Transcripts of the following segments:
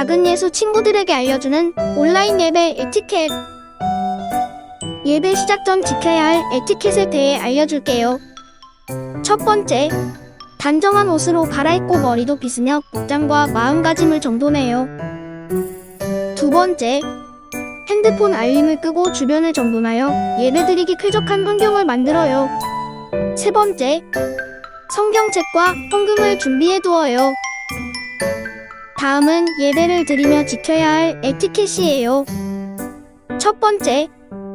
작은 예수 친구들에게 알려주는 온라인 예배 에티켓. 예배 시작 전 지켜야 할 에티켓에 대해 알려줄게요. 첫 번째, 단정한 옷으로 갈아입고 머리도 빗으며 복장과 마음가짐을 정돈해요. 두 번째, 핸드폰 알림을 끄고 주변을 정돈하여 예배드리기 쾌적한 환경을 만들어요. 세 번째, 성경책과 헌금을 준비해 두어요. 다음은 예배를 드리며 지켜야 할 에티켓이에요. 첫 번째,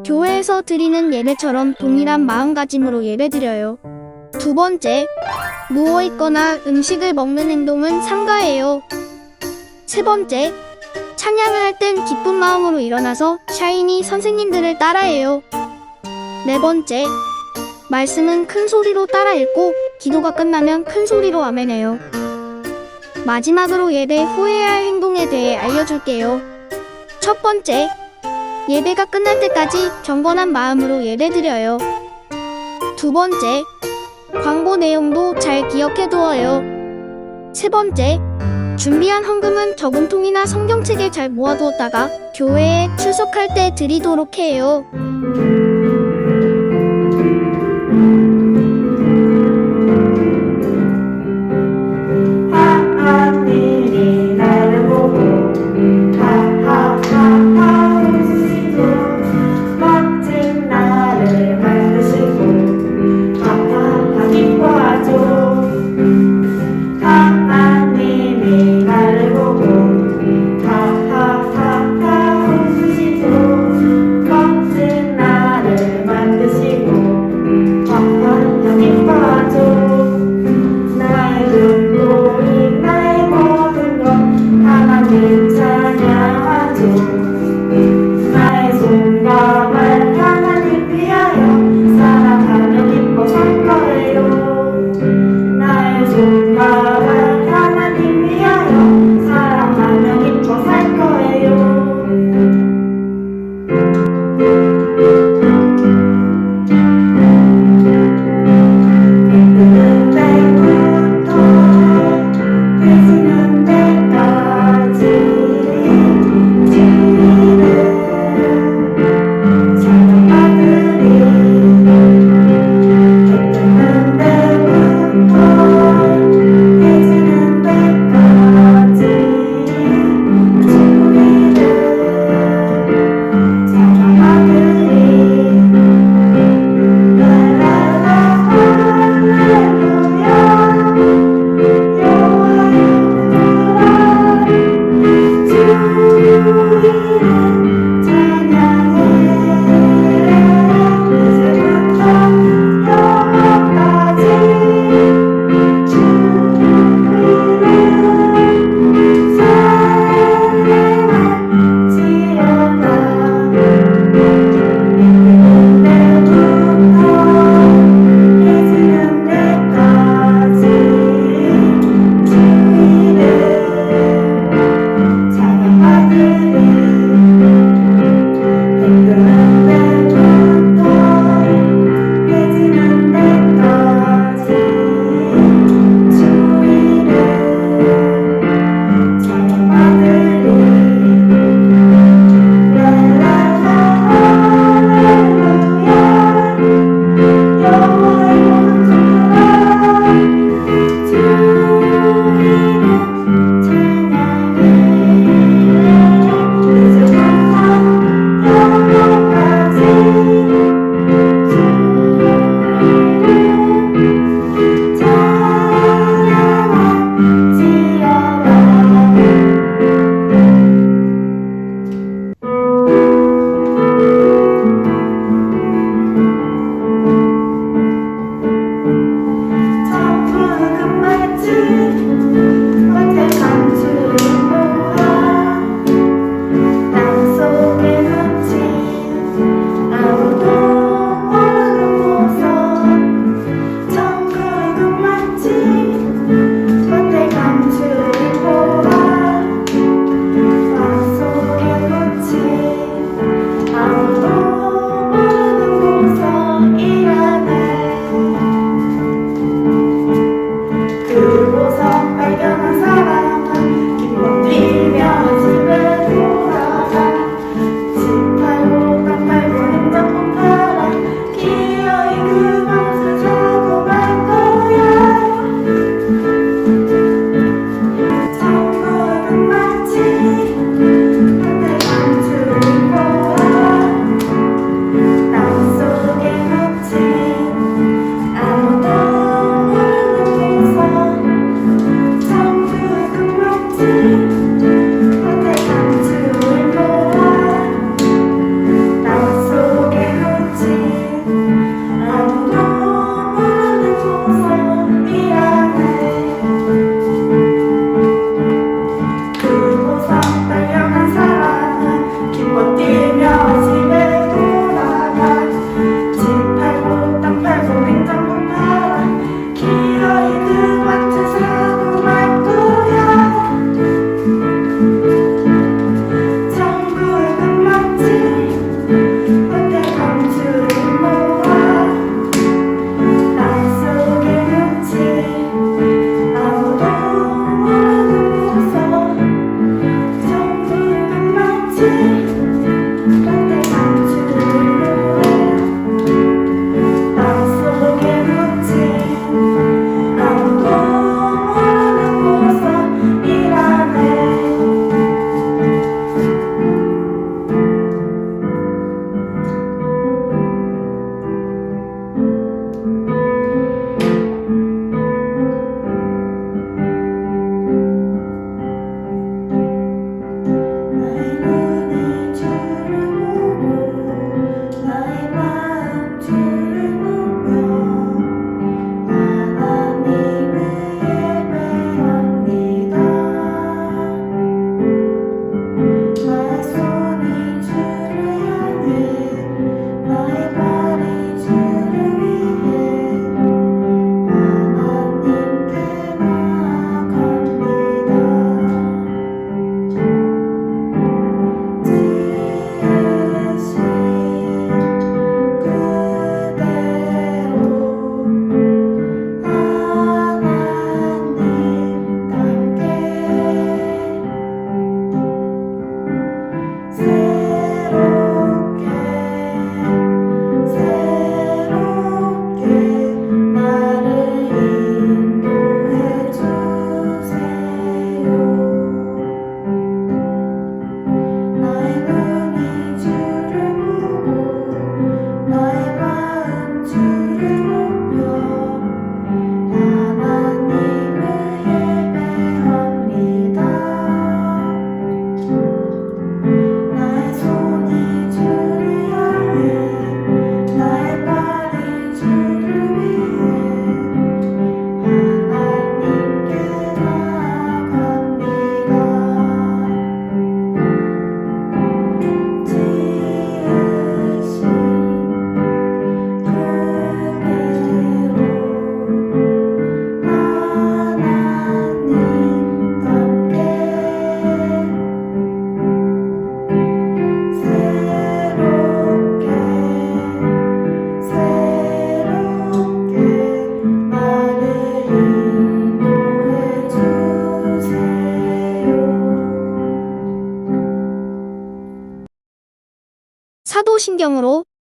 교회에서 드리는 예배처럼 동일한 마음가짐으로 예배드려요. 두 번째, 누워있거나 음식을 먹는 행동은 삼가해요. 세 번째, 찬양을 할 땐 기쁜 마음으로 일어나서 샤이니 선생님들을 따라해요. 네 번째, 말씀은 큰 소리로 따라 읽고 기도가 끝나면 큰 소리로 아멘해요. 마지막으로 예배 후회해야 할 행동에 대해 알려줄게요. 첫 번째, 예배가 끝날 때까지 경건한 마음으로 예배드려요. 두 번째, 광고 내용도 잘 기억해 두어요. 세 번째, 준비한 헌금은 저금통이나 성경책에 잘 모아두었다가 교회에 출석할 때 드리도록 해요.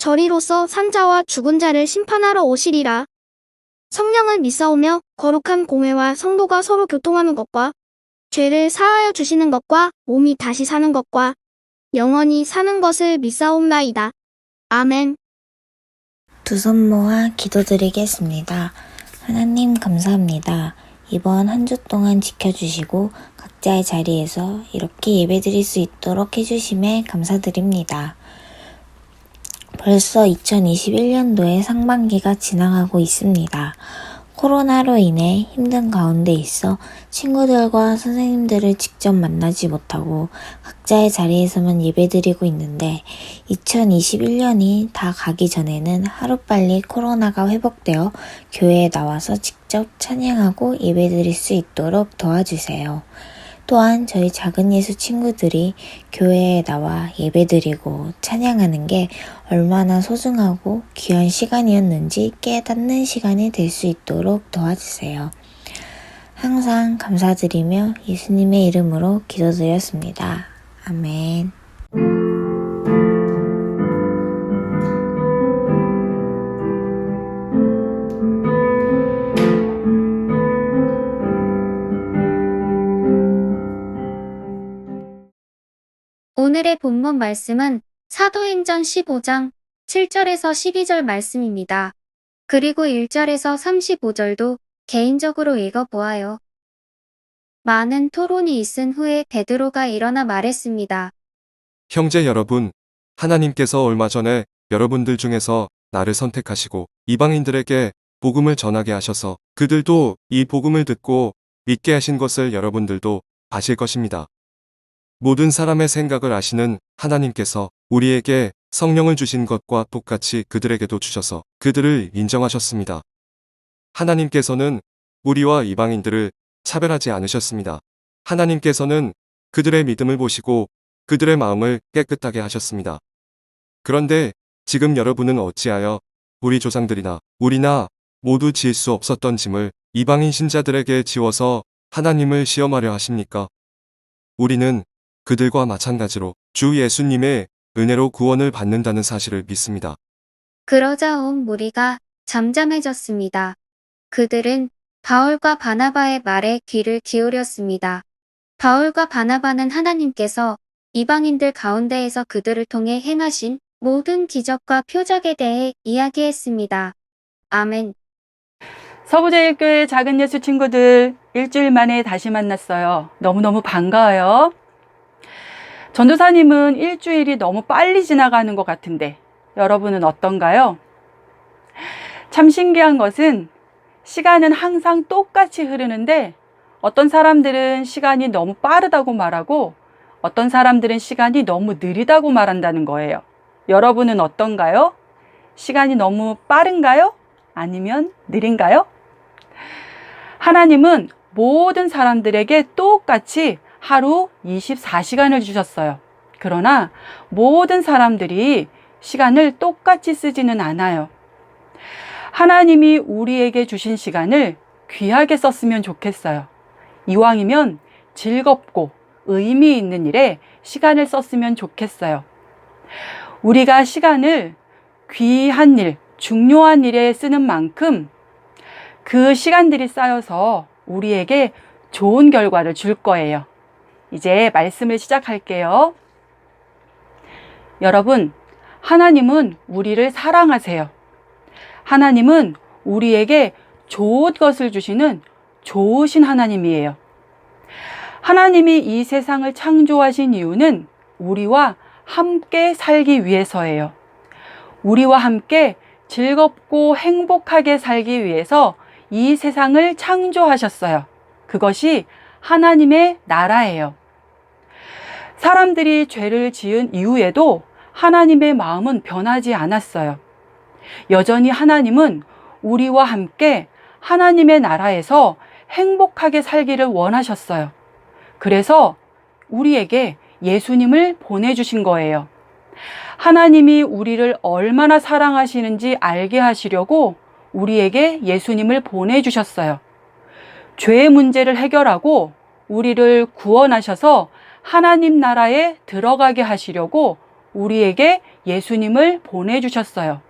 저리로서 산자와 죽은 자를 심판하러 오시리라. 성령을 믿사오며 거룩한 공회와 성도가 서로 교통하는 것과 죄를 사하여 주시는 것과 몸이 다시 사는 것과 영원히 사는 것을 믿사옵나이다. 아멘. 두 손 모아 기도드리겠습니다. 하나님 감사합니다. 이번 한 주 동안 지켜주시고 각자의 자리에서 이렇게 예배드릴 수 있도록 해주심에 감사드립니다. 벌써 2021년도의 상반기가 지나가고 있습니다. 코로나로 인해 힘든 가운데 있어 친구들과 선생님들을 직접 만나지 못하고 각자의 자리에서만 예배드리고 있는데 2021년이 다 가기 전에는 하루빨리 코로나가 회복되어 교회에 나와서 직접 찬양하고 예배드릴 수 있도록 도와주세요. 또한 저희 작은 예수 친구들이 교회에 나와 예배드리고 찬양하는 게 얼마나 소중하고 귀한 시간이었는지 깨닫는 시간이 될 수 있도록 도와주세요. 항상 감사드리며 예수님의 이름으로 기도드렸습니다. 아멘. 오늘의 본문 말씀은 사도행전 15장 7절에서 12절 말씀입니다. 그리고 1절에서 35절도 개인적으로 읽어보아요. 많은 토론이 있은 후에 베드로가 일어나 말했습니다. 형제 여러분, 하나님께서 얼마 전에 여러분들 중에서 나를 선택하시고 이방인들에게 복음을 전하게 하셔서 그들도 이 복음을 듣고 믿게 하신 것을 여러분들도 아실 것입니다. 모든 사람의 생각을 아시는 하나님께서 우리에게 성령을 주신 것과 똑같이 그들에게도 주셔서 그들을 인정하셨습니다. 하나님께서는 우리와 이방인들을 차별하지 않으셨습니다. 하나님께서는 그들의 믿음을 보시고 그들의 마음을 깨끗하게 하셨습니다. 그런데 지금 여러분은 어찌하여 우리 조상들이나 우리나 모두 지을 수 없었던 짐을 이방인 신자들에게 지워서 하나님을 시험하려 하십니까? 우리는 그들과 마찬가지로 주 예수님의 은혜로 구원을 받는다는 사실을 믿습니다. 그러자 온 무리가 잠잠해졌습니다. 그들은 바울과 바나바의 말에 귀를 기울였습니다. 바울과 바나바는 하나님께서 이방인들 가운데에서 그들을 통해 행하신 모든 기적과 표적에 대해 이야기했습니다. 아멘. 서부제일교회 작은 예수 친구들 일주일 만에 다시 만났어요. 너무너무 반가워요. 전도사님은 일주일이 너무 빨리 지나가는 것 같은데 여러분은 어떤가요? 참 신기한 것은 시간은 항상 똑같이 흐르는데 어떤 사람들은 시간이 너무 빠르다고 말하고 어떤 사람들은 시간이 너무 느리다고 말한다는 거예요. 여러분은 어떤가요? 시간이 너무 빠른가요? 아니면 느린가요? 하나님은 모든 사람들에게 똑같이 하루 24시간을 주셨어요. 그러나 모든 사람들이 시간을 똑같이 쓰지는 않아요. 하나님이 우리에게 주신 시간을 귀하게 썼으면 좋겠어요. 이왕이면 즐겁고 의미 있는 일에 시간을 썼으면 좋겠어요. 우리가 시간을 귀한 일, 중요한 일에 쓰는 만큼 그 시간들이 쌓여서 우리에게 좋은 결과를 줄 거예요. 이제 말씀을 시작할게요. 여러분, 하나님은 우리를 사랑하세요. 하나님은 우리에게 좋은 것을 주시는 좋으신 하나님이에요. 하나님이 이 세상을 창조하신 이유는 우리와 함께 살기 위해서예요. 우리와 함께 즐겁고 행복하게 살기 위해서 이 세상을 창조하셨어요. 그것이 하나님의 나라예요. 사람들이 죄를 지은 이후에도 하나님의 마음은 변하지 않았어요. 여전히 하나님은 우리와 함께 하나님의 나라에서 행복하게 살기를 원하셨어요. 그래서 우리에게 예수님을 보내주신 거예요. 하나님이 우리를 얼마나 사랑하시는지 알게 하시려고 우리에게 예수님을 보내주셨어요. 죄의 문제를 해결하고 우리를 구원하셔서 하나님 나라에 들어가게 하시려고 우리에게 예수님을 보내주셨어요.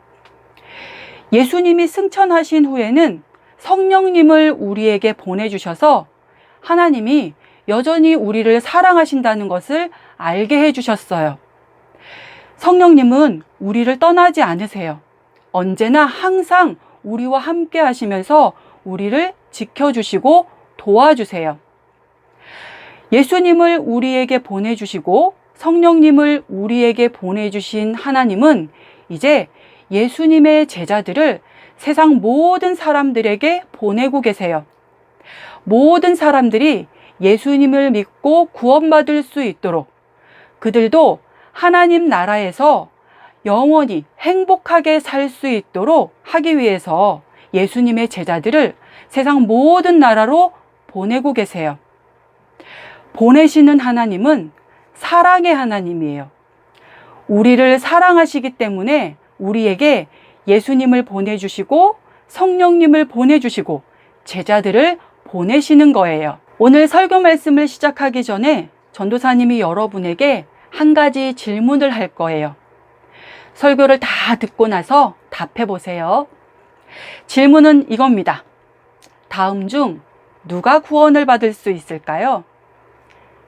예수님이 승천하신 후에는 성령님을 우리에게 보내주셔서 하나님이 여전히 우리를 사랑하신다는 것을 알게 해주셨어요. 성령님은 우리를 떠나지 않으세요. 언제나 항상 우리와 함께 하시면서 우리를 지켜주시고 도와주세요. 예수님을 우리에게 보내주시고 성령님을 우리에게 보내주신 하나님은 이제 예수님의 제자들을 세상 모든 사람들에게 보내고 계세요. 모든 사람들이 예수님을 믿고 구원받을 수 있도록 그들도 하나님 나라에서 영원히 행복하게 살 수 있도록 하기 위해서 예수님의 제자들을 세상 모든 나라로 보내고 계세요. 보내시는 하나님은 사랑의 하나님이에요. 우리를 사랑하시기 때문에 우리에게 예수님을 보내주시고 성령님을 보내주시고 제자들을 보내시는 거예요. 오늘 설교 말씀을 시작하기 전에 전도사님이 여러분에게 한 가지 질문을 할 거예요. 설교를 다 듣고 나서 답해 보세요. 질문은 이겁니다. 다음 중 누가 구원을 받을 수 있을까요?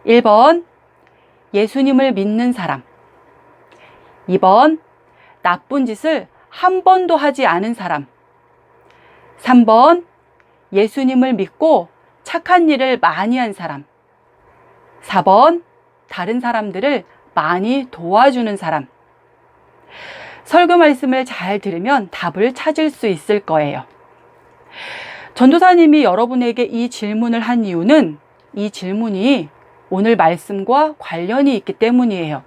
1번, 예수님을 믿는 사람. 2번, 나쁜 짓을 한 번도 하지 않은 사람. 3번, 예수님을 믿고 착한 일을 많이 한 사람. 4번, 다른 사람들을 많이 도와주는 사람. 설교 말씀을 잘 들으면 답을 찾을 수 있을 거예요. 전도사님이 여러분에게 이 질문을 한 이유는 이 질문이 오늘 말씀과 관련이 있기 때문이에요.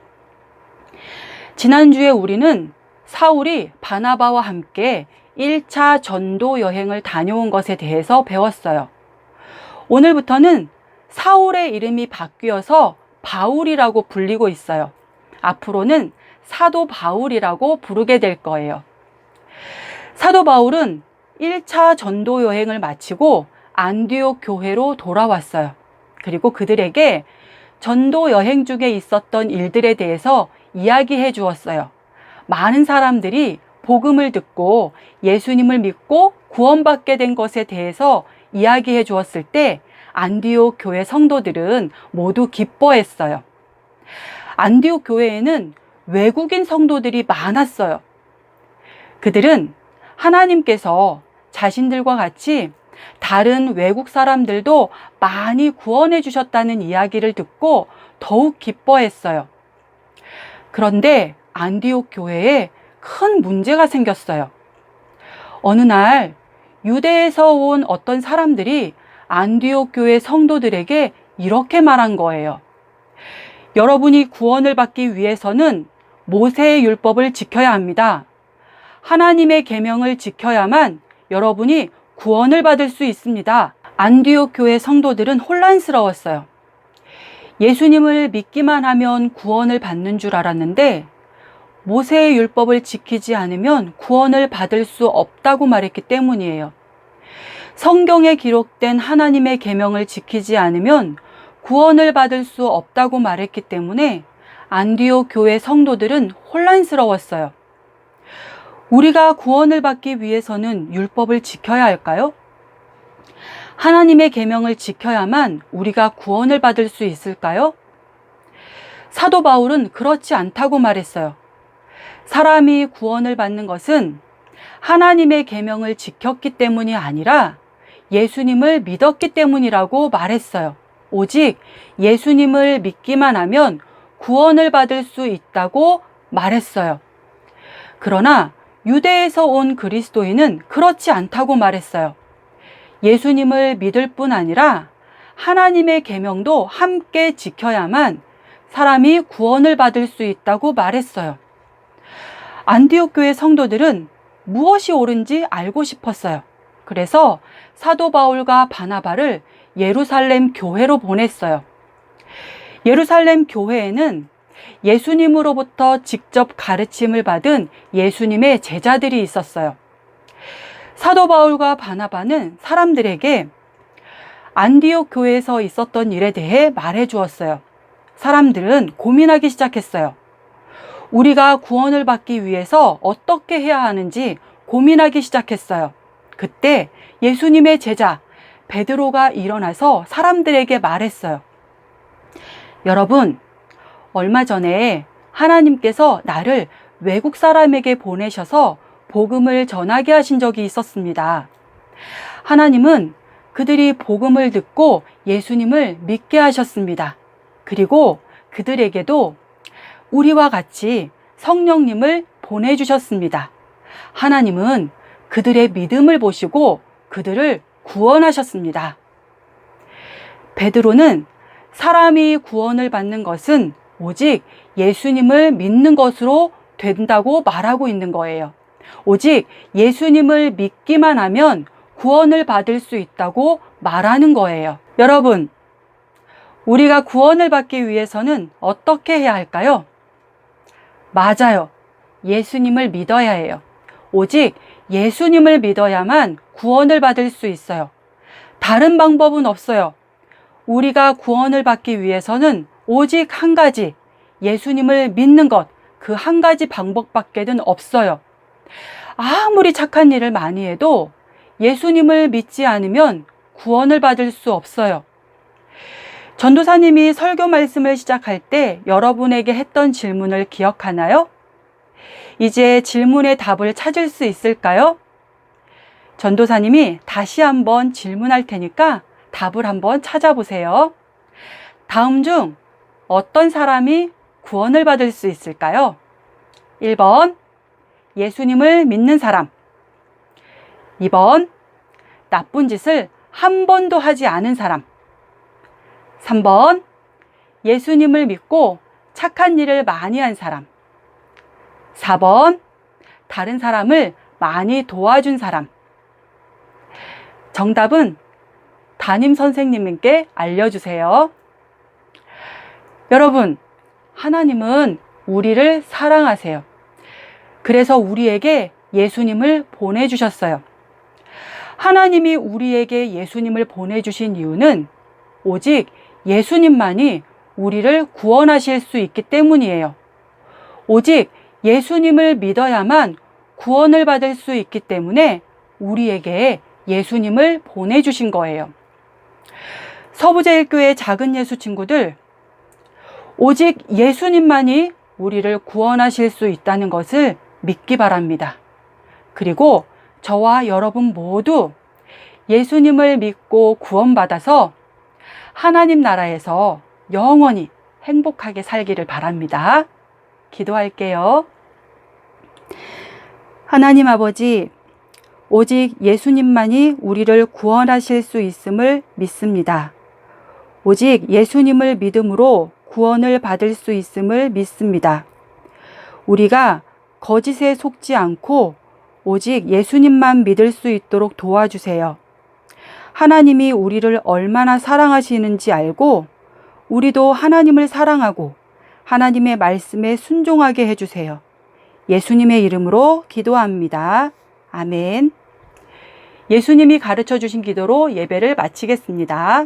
지난주에 우리는 사울이 바나바와 함께 1차 전도 여행을 다녀온 것에 대해서 배웠어요. 오늘부터는 사울의 이름이 바뀌어서 바울이라고 불리고 있어요. 앞으로는 사도 바울이라고 부르게 될 거예요. 사도 바울은 1차 전도 여행을 마치고 안디옥 교회로 돌아왔어요. 그리고 그들에게 전도 여행 중에 있었던 일들에 대해서 이야기해 주었어요. 많은 사람들이 복음을 듣고 예수님을 믿고 구원받게 된 것에 대해서 이야기해 주었을 때 안디옥 교회 성도들은 모두 기뻐했어요. 안디옥 교회에는 외국인 성도들이 많았어요. 그들은 하나님께서 자신들과 같이 다른 외국 사람들도 많이 구원해 주셨다는 이야기를 듣고 더욱 기뻐했어요. 그런데 안디옥 교회에 큰 문제가 생겼어요. 어느 날 유대에서 온 어떤 사람들이 안디옥 교회 성도들에게 이렇게 말한 거예요. 여러분이 구원을 받기 위해서는 모세의 율법을 지켜야 합니다. 하나님의 계명을 지켜야만 여러분이 구원을 받을 수 있습니다. 안디옥 교회 성도들은 혼란스러웠어요. 예수님을 믿기만 하면 구원을 받는 줄 알았는데 모세의 율법을 지키지 않으면 구원을 받을 수 없다고 말했기 때문이에요. 성경에 기록된 하나님의 계명을 지키지 않으면 구원을 받을 수 없다고 말했기 때문에 안디옥 교회 성도들은 혼란스러웠어요. 우리가 구원을 받기 위해서는 율법을 지켜야 할까요? 하나님의 계명을 지켜야만 우리가 구원을 받을 수 있을까요? 사도 바울은 그렇지 않다고 말했어요. 사람이 구원을 받는 것은 하나님의 계명을 지켰기 때문이 아니라 예수님을 믿었기 때문이라고 말했어요. 오직 예수님을 믿기만 하면 구원을 받을 수 있다고 말했어요. 그러나 유대에서 온 그리스도인은 그렇지 않다고 말했어요. 예수님을 믿을 뿐 아니라 하나님의 계명도 함께 지켜야만 사람이 구원을 받을 수 있다고 말했어요. 안디옥 교회 성도들은 무엇이 옳은지 알고 싶었어요. 그래서 사도 바울과 바나바를 예루살렘 교회로 보냈어요. 예루살렘 교회에는 예수님으로부터 직접 가르침을 받은 예수님의 제자들이 있었어요. 사도 바울과 바나바는 사람들에게 안디옥 교회에서 있었던 일에 대해 말해 주었어요. 사람들은 고민하기 시작했어요. 우리가 구원을 받기 위해서 어떻게 해야 하는지 고민하기 시작했어요. 그때 예수님의 제자 베드로가 일어나서 사람들에게 말했어요. 여러분, 얼마 전에 하나님께서 나를 외국 사람에게 보내셔서 복음을 전하게 하신 적이 있었습니다. 하나님은 그들이 복음을 듣고 예수님을 믿게 하셨습니다. 그리고 그들에게도 우리와 같이 성령님을 보내주셨습니다. 하나님은 그들의 믿음을 보시고 그들을 구원하셨습니다. 베드로는 사람이 구원을 받는 것은 오직 예수님을 믿는 것으로 된다고 말하고 있는 거예요. 오직 예수님을 믿기만 하면 구원을 받을 수 있다고 말하는 거예요. 여러분, 우리가 구원을 받기 위해서는 어떻게 해야 할까요? 맞아요. 예수님을 믿어야 해요. 오직 예수님을 믿어야만 구원을 받을 수 있어요. 다른 방법은 없어요. 우리가 구원을 받기 위해서는 오직 한 가지, 예수님을 믿는 것, 그 한 가지 방법밖에는 없어요. 아무리 착한 일을 많이 해도 예수님을 믿지 않으면 구원을 받을 수 없어요. 전도사님이 설교 말씀을 시작할 때 여러분에게 했던 질문을 기억하나요? 이제 질문의 답을 찾을 수 있을까요? 전도사님이 다시 한번 질문할 테니까 답을 한번 찾아보세요. 다음 중 어떤 사람이 구원을 받을 수 있을까요? 1번, 예수님을 믿는 사람. 2번, 나쁜 짓을 한 번도 하지 않은 사람. 3번, 예수님을 믿고 착한 일을 많이 한 사람. 4번, 다른 사람을 많이 도와준 사람. 정답은 담임 선생님께 알려주세요. 여러분, 하나님은 우리를 사랑하세요. 그래서 우리에게 예수님을 보내주셨어요. 하나님이 우리에게 예수님을 보내주신 이유는 오직 예수님만이 우리를 구원하실 수 있기 때문이에요. 오직 예수님을 믿어야만 구원을 받을 수 있기 때문에 우리에게 예수님을 보내주신 거예요. 서부제일교회 작은 예수 친구들, 오직 예수님만이 우리를 구원하실 수 있다는 것을 믿기 바랍니다. 그리고 저와 여러분 모두 예수님을 믿고 구원받아서 하나님 나라에서 영원히 행복하게 살기를 바랍니다. 기도할게요. 하나님 아버지, 오직 예수님만이 우리를 구원하실 수 있음을 믿습니다. 오직 예수님을 믿음으로 구원을 받을 수 있음을 믿습니다. 우리가 거짓에 속지 않고 오직 예수님만 믿을 수 있도록 도와주세요. 하나님이 우리를 얼마나 사랑하시는지 알고 우리도 하나님을 사랑하고 하나님의 말씀에 순종하게 해주세요. 예수님의 이름으로 기도합니다. 아멘. 예수님이 가르쳐 주신 기도로 예배를 마치겠습니다.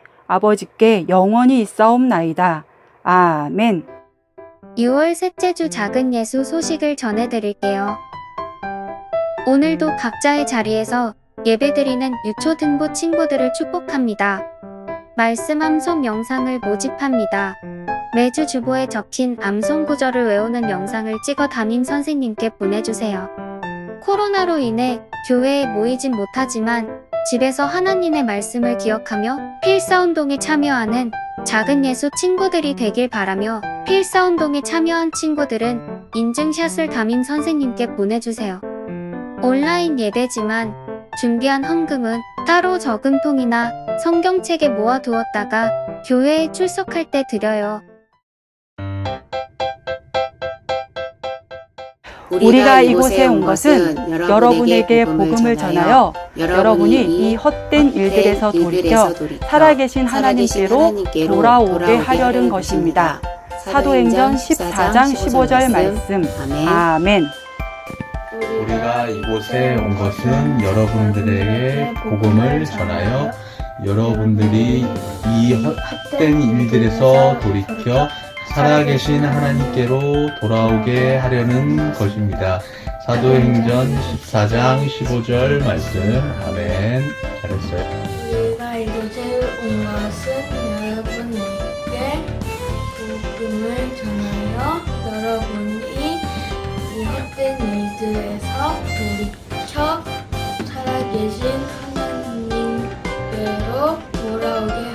아버지께 영원히 있사옵나이다. 아멘. 6월 셋째 주 작은 예수 소식을 전해드릴게요. 오늘도 각자의 자리에서 예배드리는 유초 등부 친구들을 축복합니다. 말씀 암송 영상을 모집합니다. 매주 주보에 적힌 암송 구절을 외우는 영상을 찍어 담임 선생님께 보내주세요. 코로나로 인해 교회에 모이진 못하지만 집에서 하나님의 말씀을 기억하며 필사운동에 참여하는 작은 예수 친구들이 되길 바라며 필사운동에 참여한 친구들은 인증샷을 담임 선생님께 보내주세요. 온라인 예배지만 준비한 헌금은 따로 저금통이나 성경책에 모아두었다가 교회에 출석할 때 드려요. 우리가 이곳에 온 것은 여러분에게 복음을 전하여 여러분이 이 헛된 일들에서 돌이켜 살아계신 하나님께로 돌아오게 하려는 것입니다. 사도행전 14장 15절 말씀. 아멘. 우리가 이곳에 온 것은 여러분들에게 복음을 전하여 여러분들이 이 헛된 일들에서 돌이켜 살아계신 하나님께로 돌아오게 하려는 것입니다. 사도행전 14장 15절 말씀. 아멘. 잘했어요. 우리가 이곳에 온 것은 여러분에게 복음을 전하여 여러분이 이 헛된 일들에서 돌이켜 살아계신 하나님께로 돌아오게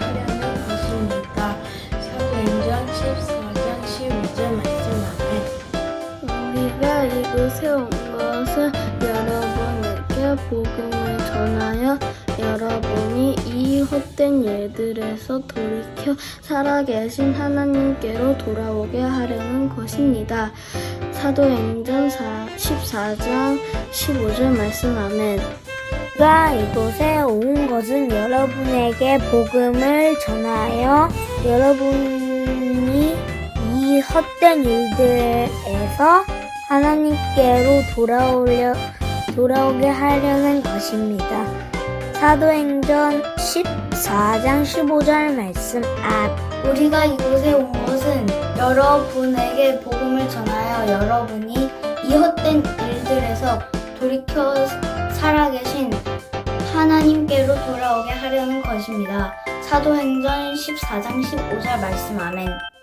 여러분에게 복음을 전하여 여러분이 이 헛된 일들에서 돌이켜 살아계신 하나님께로 돌아오게 하려는 것입니다. 사도행전 14장 15절 말씀 아멘. 우리가 이곳에 온 것은 여러분에게 복음을 전하여 여러분이 이 헛된 일들에서 하나님께로 돌아오려, 돌아오게 하려는 것입니다. 사도행전 14장 15절 말씀 앞 우리가 이곳에 온 것은 여러분에게 복음을 전하여 여러분이 이 헛된 일들에서 돌이켜 살아계신 하나님께로 돌아오게 하려는 것입니다. 사도행전 14장 15절 말씀 아멘.